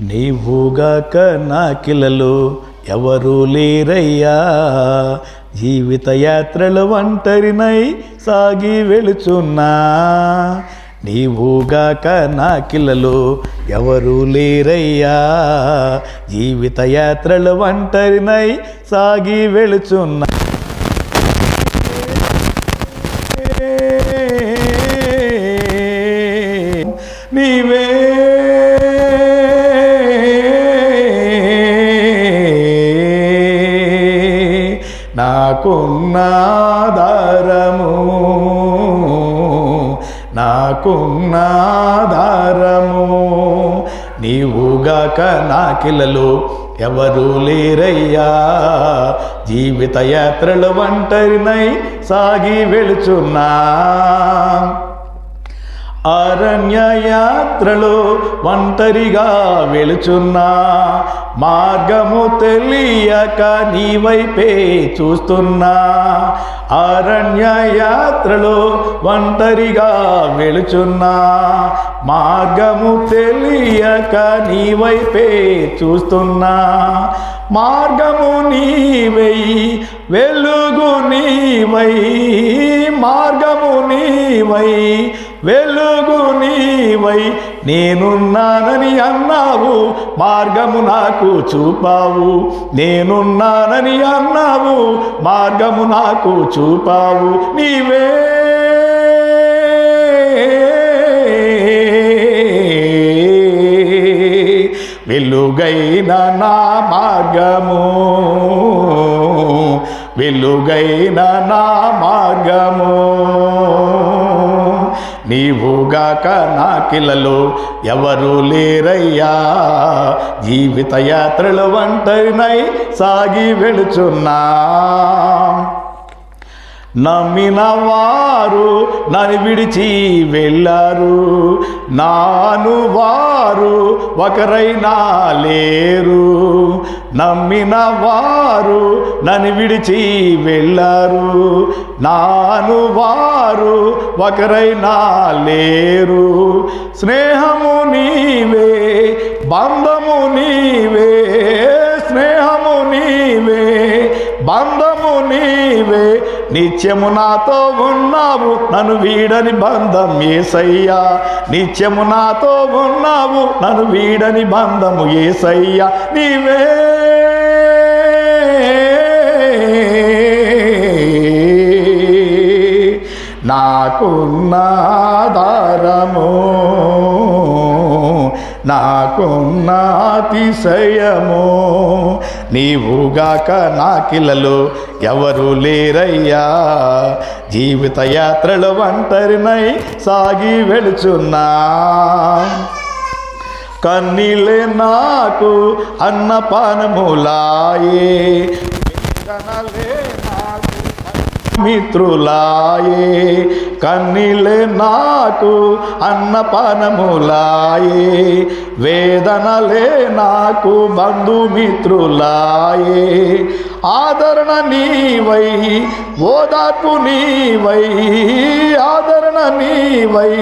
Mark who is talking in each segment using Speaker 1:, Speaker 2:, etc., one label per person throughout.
Speaker 1: నీవుగాక నాకిలలు ఎవరు లేరయ్యా. జీవిత యాత్రలు ఒంటరినై సాగి వెళుచున్నా. నీవుగాక నాకిలలు ఎవరు లేరయ్యా. జీవిత యాత్రలు ఒంటరినై సాగి వెళుచున్నా. నాకున్నాధారము నాకున్నాధారము నీవుగాక నాకిలలో ఎవరు లేరయ్యా. జీవిత యాత్రలు ఒంటరినై సాగి వెళుచున్నా. అరణ్య యాత్రలో ఒంటరిగా వెళుచున్నా. మార్గము తెలియక నీ వైపే చూస్తున్నా. అరణ్య యాత్రలో ఒంటరిగా వెళుచున్నా. మార్గము తెలియక నీ వైపే చూస్తున్నా. మార్గము నీవై వెలుగు నీవై మార్గము నీవై వెలుగు నీవై నేనున్నానని అన్నావు మార్గము నాకు చూపావు. నేనున్నానని అన్నావు మార్గము నాకు చూపావు. నీవే. వెలుగైన నా మార్గము. వెలుగైన నా మార్గము. నీవుగాక నాకిలలో ఎవరు లేరయ్యా. జీవిత యాత్రలు ఒంటరినై సాగి వెళుచున్నా. నమ్మిన వారు నన్ను విడిచి వెళ్ళారు. నాను వారు ఒకరైనా లేరు. నమ్మిన వారు నన్ను విడిచి వెళ్ళారు. నాను వారు ఒకరైనా లేరు. స్నేహము నీవే బంధము నీవే స్నేహము నీవే బంధము నీవే. నిత్యము నాతో ఉన్నావు నన్ను వీడని బంధం ఏసయ్యా. నిత్యము నాతో ఉన్నావు నన్ను వీడని బంధము ఏసయ్యా. నీవే నాకున్నాధారము నాకున్నాతిశయము. నీవుగాక నాకిలలో ఎవరు లేరయ్యా. జీవిత యాత్రలు ఒంటరినై సాగి వెళుచున్నా. కన్నీలే నాకు అన్నపానములాయే. కనలే మిత్రులాయే కన్నీళ్ళే నాకు అన్నపానములాయే వేదనలే నాకు బంధుమిత్రులాయే. ఆదరణ నీవై ఓదార్పు నీవై ఆదరణ నీవై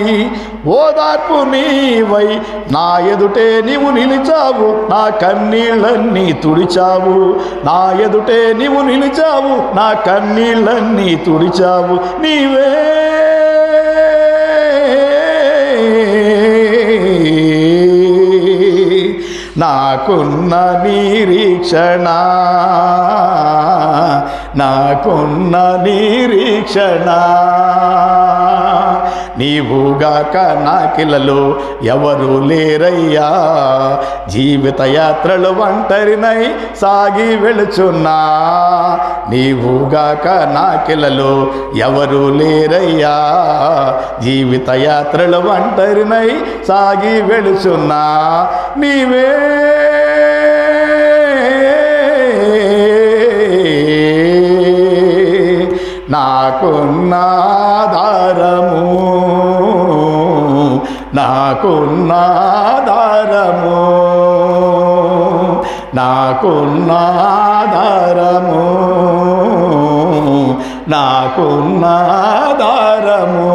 Speaker 1: ఓదార్పు నీవై నా ఎదుటే నీవు నిలిచావు నా కన్నీళ్ళన్నీ తుడిచావు. నా ఎదుటే నీవు నిలిచావు నా కన్నీళ్ళన్నీ తుడిచావు. నీవే. నాకున్న నిరీక్షణ నాకున్న నిరీక్షణ. నీవుగాక నాకిలలో ఎవరు లేరయ్యా. జీవిత యాత్రలు ఒంటరినై సాగి వెళుచున్నా. నీవుగాక నాకిలలో ఎవరు లేరయ్యా. జీవిత యాత్రలు ఒంటరినై సాగి వెళుచున్నా. నీవే నాకున్నాధారము నాకున్నాధారము నాకున్నాధారము నాకున్నాధారము